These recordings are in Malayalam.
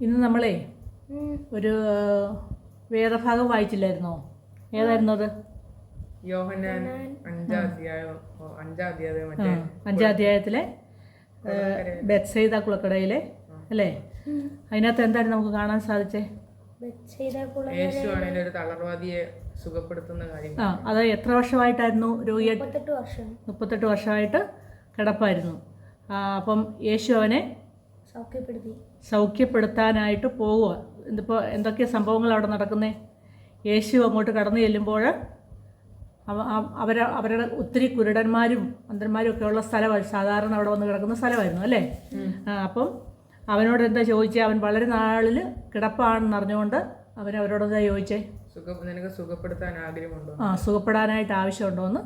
ഇന്ന് നമ്മളേ ഒരു വേദഭാഗം വായിച്ചില്ലായിരുന്നോ? ഏതായിരുന്നു അത്? യോഹന്നാൻ അഞ്ചാം അധ്യായം ഓ, അഞ്ചാം അധ്യായം മറ്റേ അഞ്ചാം അധ്യായത്തിലെ ബെത്സൈദ കുളക്കടയിലെ അല്ലേ? അതിനകത്ത് എന്തായാലും നമുക്ക് കാണാൻ സാധിച്ചേ? ആ അത് എത്ര വർഷമായിട്ടായിരുന്നു രോഗിയെ മുപ്പത്തെട്ട് വർഷം. മുപ്പത്തെട്ട് വർഷമായിട്ട് കിടപ്പായിരുന്നു. അപ്പം യേശു അവനെ സൗഖ്യപ്പെടുത്തി. സൗഖ്യപ്പെടുത്താനായിട്ട് പോവുക. ഇതിപ്പോൾ എന്തൊക്കെ സംഭവങ്ങൾ അവിടെ നടക്കുന്നത് യേശു അങ്ങോട്ട് കടന്നു ചെല്ലുമ്പോൾ അവ- അവ- അവരെ അവരുടെ ഒത്തിരി കുരുടന്മാരും മന്ത്രന്മാരും ഒക്കെ ഉള്ള സ്ഥലമായിരുന്നു. സാധാരണ അവിടെ വന്ന് കിടക്കുന്ന സ്ഥലമായിരുന്നു അല്ലേ? അപ്പം അവനോട് എന്താ ചോദിച്ചേ? അവൻ വളരെ നാളിൽ കിടപ്പാണെന്ന് അറിഞ്ഞുകൊണ്ട് അവൻ അവരോട് എന്താ ചോദിച്ചേ? നിനക്ക് സുഖപ്പെടുത്താൻ ആഗ്രഹമുണ്ടോ? ആ സുഖപ്പെടാനായിട്ട് ആവശ്യമുണ്ടോ എന്ന്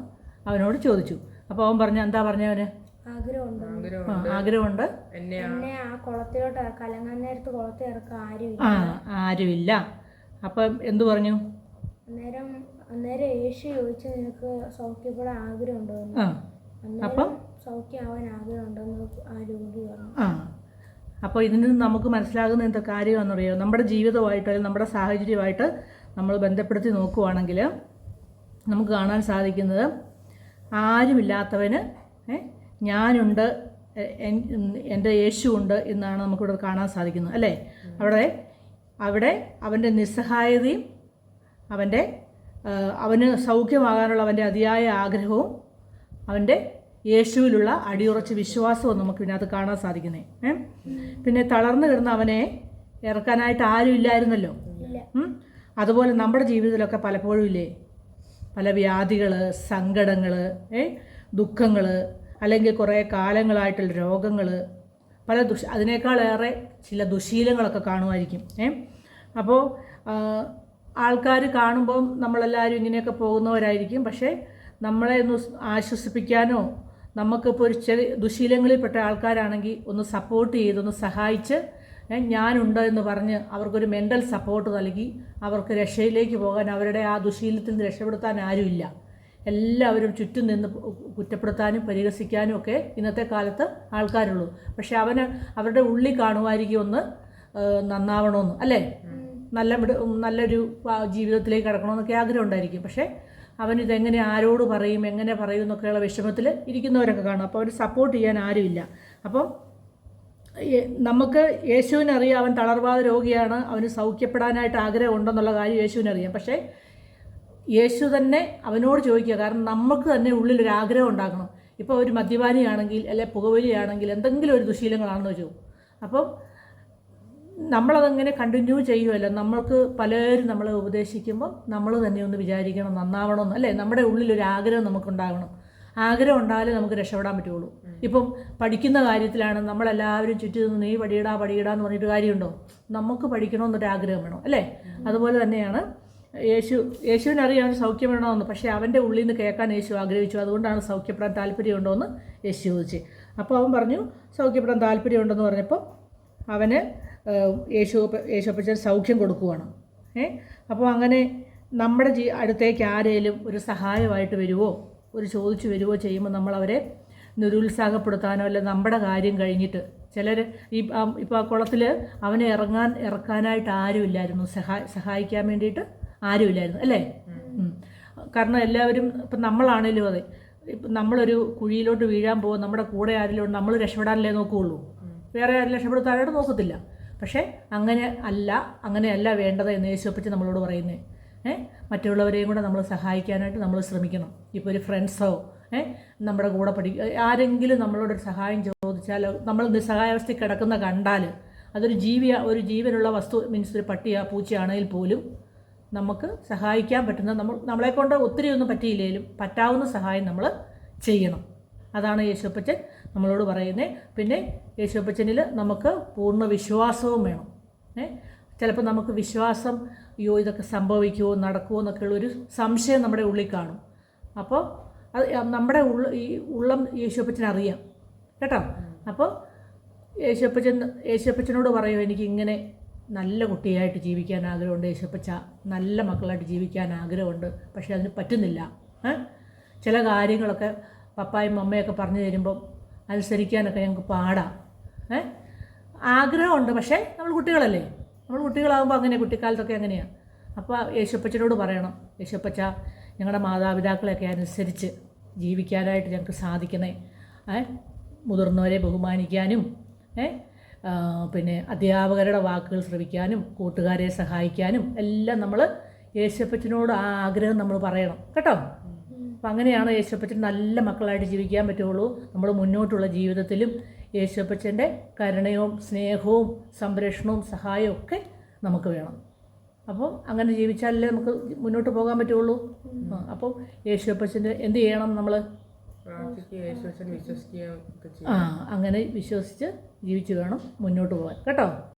അവനോട് ചോദിച്ചു. അപ്പോൾ അവൻ പറഞ്ഞു എന്താ പറഞ്ഞവന് ആഗ്രഹമുണ്ട്? എന്നെ ആ- കുളത്തിലോട്ട് ഇറക്കാം കലങ്ങാൻ നേരത്ത് കുളത്തിൽ ഇറക്കാൻ ആരുമില്ല. ആ ആരുമില്ല. അപ്പം എന്തു പറഞ്ഞു? അന്നേരം അന്നേരം യേശു ചോദിച്ചു നിനക്ക് സൗഖ്യപ്പെടാൻ ആഗ്രഹമുണ്ടോ? അപ്പം? സൗഖ്യമാവാൻ ആഗ്രഹമുണ്ടെന്ന് ആ രോഗി പറഞ്ഞു. ആ അപ്പോൾ ഇതിൽ നിന്ന് നമുക്ക് മനസ്സിലാകുന്ന എന്താ കാര്യമാണെന്നറിയോ? നമ്മുടെ ജീവിതമായിട്ട് അല്ലെങ്കിൽ നമ്മുടെ സാഹചര്യമായിട്ട് നമ്മൾ ബന്ധപ്പെടുത്തി നോക്കുവാണെങ്കിൽ നമുക്ക് കാണാൻ സാധിക്കുന്നത് ആരുമില്ലാത്തവന് ഏ, ഞാനുണ്ട് എന്റെ യേശു എന്റെ യേശുവുണ്ട് എന്നാണ് നമുക്കിവിടെ കാണാൻ സാധിക്കുന്നത് അല്ലേ? അവിടെ അവിടെ അവന്റെ നിസ്സഹായതയും അവന്റെ അവന് സൗഖ്യമാകാനുള്ള അവന്റെ അതിയായ ആഗ്രഹവും അവന്റെ യേശുവിലുള്ള അടിയുറച്ച വിശ്വാസവും നമുക്ക് ഇതിനകത്ത് കാണാൻ സാധിക്കുന്നേ പിന്നെ തളർന്നു കിടന്ന അവനെ ഇറക്കാനായിട്ട് ആരും ഇല്ലായിരുന്നല്ലോ? അതുപോലെ നമ്മുടെ ജീവിതത്തിലൊക്കെ പലപ്പോഴും ഇല്ലേ? പല വ്യാധികൾ സങ്കടങ്ങൾ ഏ? ദുഃഖങ്ങൾ അല്ലെങ്കിൽ കുറേ കാലങ്ങളായിട്ടുള്ള രോഗങ്ങൾ പല ദുഷ് അതിനേക്കാളേറെ ചില ദുശീലങ്ങളൊക്കെ കാണുമായിരിക്കും ഏ? അപ്പോൾ ആൾക്കാർ കാണുമ്പം നമ്മളെല്ലാവരും ഇങ്ങനെയൊക്കെ പോകുന്നവരായിരിക്കും. പക്ഷേ നമ്മളെ ഒന്ന് ആശ്വസിപ്പിക്കാനോ നമുക്കിപ്പോൾ ഒരു ചെറിയ ദുശീലങ്ങളിൽപ്പെട്ട ആൾക്കാരാണെങ്കിൽ ഒന്ന് സപ്പോർട്ട് ചെയ്ത് ഒന്ന് സഹായിച്ച് ഞാനുണ്ട് എന്ന് പറഞ്ഞ് അവർക്കൊരു മെന്റൽ സപ്പോർട്ട് നൽകി അവർക്ക് രക്ഷയിലേക്ക് പോകാൻ അവരുടെ ആ ദുശീലത്തിൽ നിന്ന് രക്ഷപ്പെടുത്താൻ ആരുമില്ല. എല്ലാവരും ചുറ്റും നിന്ന് കുറ്റപ്പെടുത്താനും പരിഹസിക്കാനും ഒക്കെ ഇന്നത്തെ കാലത്ത് ആൾക്കാരുള്ളൂ. പക്ഷെ അവന് അവരുടെ ഉള്ളിൽ കാണുമായിരിക്കും ഒന്ന് നന്നാവണമെന്ന്. അല്ലേ? നല്ല നല്ലൊരു ജീവിതത്തിലേക്ക് കടക്കണമെന്നൊക്കെ ആഗ്രഹം ഉണ്ടായിരിക്കും. പക്ഷേ അവനിതെങ്ങനെ ആരോട് പറയും എങ്ങനെ പറയും എന്നൊക്കെയുള്ള വിഷമത്തിൽ ഇരിക്കുന്നവരൊക്കെ കാണും. അപ്പോൾ അവർ സപ്പോർട്ട് ചെയ്യാൻ ആരുമില്ല. അപ്പം നമുക്ക് യേശുവിനറിയാം അവൻ തളർവാദ രോഗിയാണ് അവന് സൗഖ്യപ്പെടാനായിട്ട് ആഗ്രഹമുണ്ടെന്നുള്ള കാര്യം യേശുവിനറിയാം. പക്ഷേ യേശു തന്നെ അവനോട് ചോദിക്കുക. കാരണം നമുക്ക് തന്നെ ഉള്ളിൽ ഒരു ആഗ്രഹം ഉണ്ടാക്കണം ഇപ്പോൾ ഒരു മദ്യപാനിയാണെങ്കിൽ അല്ലെ പുകവലിയാണെങ്കിൽ എന്തെങ്കിലും ഒരു ദുശീലങ്ങളാണെന്ന് വെച്ചു. അപ്പം നമ്മളതങ്ങനെ കണ്ടിന്യൂ ചെയ്യുമല്ലോ നമ്മൾക്ക് പലരും നമ്മളെ ഉപദേശിക്കുമ്പോൾ നമ്മൾ തന്നെ ഒന്ന് വിചാരിക്കണം നന്നാവണമെന്ന് അല്ലേ? നമ്മുടെ ഉള്ളിലൊരു ആഗ്രഹം നമുക്കുണ്ടാകണം. ആഗ്രഹം ഉണ്ടായാലേ നമുക്ക് രക്ഷപ്പെടാൻ പറ്റുള്ളൂ. ഇപ്പം പഠിക്കുന്ന കാര്യത്തിലാണ് നമ്മളെല്ലാവരും ചുറ്റി നിന്ന് നീ പടിയിടാ പടിയിടാന്ന് പറഞ്ഞിട്ട് കാര്യമുണ്ടോ? നമുക്ക് പഠിക്കണമെന്നൊരു ആഗ്രഹം വേണം. അല്ലേ? അതുപോലെ തന്നെയാണ് യേശു യേശുവിനറിയാം അവന് സൗഖ്യം വേണമെന്ന് പക്ഷേ അവന്റെ ഉള്ളിൽ നിന്ന് കേൾക്കാൻ യേശു ആഗ്രഹിച്ചു. അതുകൊണ്ടാണ് സൗഖ്യപ്പെടാൻ താല്പര്യമുണ്ടോ എന്ന് യേശു ചോദിച്ചു. അപ്പോൾ അവൻ പറഞ്ഞു സൗഖ്യപ്പെടാൻ താല്പര്യമുണ്ടെന്ന് പറഞ്ഞപ്പോൾ അവന് യേശു യേശു യേശുപ്പച്ചൻ സൗഖ്യം കൊടുക്കുവാണ്. ഏ അപ്പോൾ അങ്ങനെ നമ്മുടെ ജീ അടുത്തേക്ക് ആരേലും ഒരു സഹായമായിട്ട് വരുവോ ഒരു ചോദിച്ചു വരുവോ ചെയ്യുമ്പോൾ നമ്മളവരെ നിരുത്സാഹപ്പെടുത്താനോ അല്ല നമ്മുടെ കാര്യം കഴിഞ്ഞിട്ട് ചിലർ ഈ ഇപ്പോൾ ആ കുളത്തിൽ അവനെ ഇറങ്ങാൻ ഇറക്കാനായിട്ട് ആരുമില്ലായിരുന്നു. സഹായ സഹായിക്കാൻ വേണ്ടിയിട്ട് ആരുമില്ലായിരുന്നു അല്ലേ? കാരണം എല്ലാവരും ഇപ്പം നമ്മളാണേലും അതെ. ഇപ്പം നമ്മളൊരു കുഴിയിലോട്ട് വീഴാൻ പോകും നമ്മുടെ കൂടെ ആരെങ്കിലും നമ്മൾ രക്ഷപ്പെടാനല്ലേ നോക്കുകയുള്ളൂ വേറെ ആരും രക്ഷപ്പെടുത്താനായിട്ട് നോക്കത്തില്ല. പക്ഷേ അങ്ങനെ അല്ല അങ്ങനെയല്ല വേണ്ടത് എന്ന് യേശുപ്പച്ച് നമ്മളോട് പറയുന്നത് ഏ? മറ്റുള്ളവരെയും കൂടെ നമ്മൾ സഹായിക്കാനായിട്ട് നമ്മൾ ശ്രമിക്കണം. ഇപ്പോൾ ഒരു ഫ്രണ്ട്സോ ഏ? നമ്മുടെ കൂടെ പഠി ആരെങ്കിലും നമ്മളോടൊരു സഹായം ചോദിച്ചാലോ നമ്മൾ നിസ്സഹായാവസ്ഥയിൽ കിടക്കുന്ന കണ്ടാൽ അതൊരു ജീവിയ ഒരു ജീവനുള്ള വസ്തു മീൻസ് ഒരു പട്ടിയ പൂച്ചയാണെങ്കിൽ പോലും നമുക്ക് സഹായിക്കാൻ പറ്റുന്ന നമ്മൾ നമ്മളെക്കൊണ്ട് ഒത്തിരി ഒന്നും പറ്റിയില്ലെങ്കിലും പറ്റാവുന്ന സഹായം നമ്മൾ ചെയ്യണം. അതാണ് യേശുപ്പച്ചൻ നമ്മളോട് പറയുന്നത് പിന്നെ യേശുപ്പച്ചനിൽ നമുക്ക് പൂർണ വിശ്വാസവും വേണം. ഏ? ചിലപ്പോൾ നമുക്ക് വിശ്വാസം അയ്യോ ഇതൊക്കെ സംഭവിക്കുമോ നടക്കുമോ എന്നൊക്കെയുള്ളൊരു സംശയം നമ്മുടെ ഉള്ളിൽ കാണും. അപ്പോൾ അത് നമ്മുടെ ഉള്ള ഈ ഉള്ളം യേശുപ്പച്ചൻ അറിയാം. കേട്ടോ? അപ്പോൾ യേശുപ്പച്ചൻ യേശുപ്പച്ചനോട് പറയും എനിക്ക് ഇങ്ങനെ നല്ല കുട്ടിയായിട്ട് ജീവിക്കാൻ ആഗ്രഹമുണ്ട്. യേശുപ്പച്ച നല്ല മക്കളായിട്ട് ജീവിക്കാൻ ആഗ്രഹമുണ്ട്. പക്ഷേ അതിന് പറ്റുന്നില്ല. ചില കാര്യങ്ങളൊക്കെ പപ്പായും അമ്മയൊക്കെ പറഞ്ഞു തരുമ്പം അനുസരിക്കാനൊക്കെ ഞങ്ങൾക്ക് പാടാം. ഏ? ആഗ്രഹമുണ്ട്. പക്ഷേ നമ്മൾ കുട്ടികളല്ലേ? നമ്മൾ കുട്ടികളാകുമ്പോൾ അങ്ങനെ കുട്ടിക്കാലത്തൊക്കെ അങ്ങനെയാണ് അപ്പോൾ യേശുപ്പച്ചനോട് പറയണം. യേശുപ്പച്ച ഞങ്ങളുടെ മാതാപിതാക്കളെയൊക്കെ അനുസരിച്ച് ജീവിക്കാനായിട്ട് ഞങ്ങൾക്ക് സാധിക്കണേ. മുതിർന്നവരെ ബഹുമാനിക്കാനും ഏ? പിന്നെ അധ്യാപകരുടെ വാക്കുകൾ ശ്രവിക്കാനും കൂട്ടുകാരെ സഹായിക്കാനും എല്ലാം നമ്മൾ യേശപ്പച്ചനോട് ആ ആഗ്രഹം നമ്മൾ പറയണം. കേട്ടോ? അപ്പം അങ്ങനെയാണ് യേശപ്പച്ചൻ നല്ല മക്കളായിട്ട് ജീവിക്കാൻ പറ്റുള്ളൂ നമ്മൾ മുന്നോട്ടുള്ള ജീവിതത്തിലും യേശുപ്പച്ചന്റെ കരുണയും സ്നേഹവും സംരക്ഷണവും സഹായവും ഒക്കെ നമുക്ക് വേണം. അപ്പോൾ അങ്ങനെ ജീവിച്ചാലല്ലേ നമുക്ക് മുന്നോട്ട് പോകാൻ പറ്റുള്ളൂ അപ്പോൾ അപ്പം യേശുപ്പച്ചന്റെ എന്ത് ചെയ്യണം നമ്മൾ ആ അങ്ങനെ വിശ്വസിച്ച് ജീവിച്ചു വേണം മുന്നോട്ട് പോകാൻ. കേട്ടോ?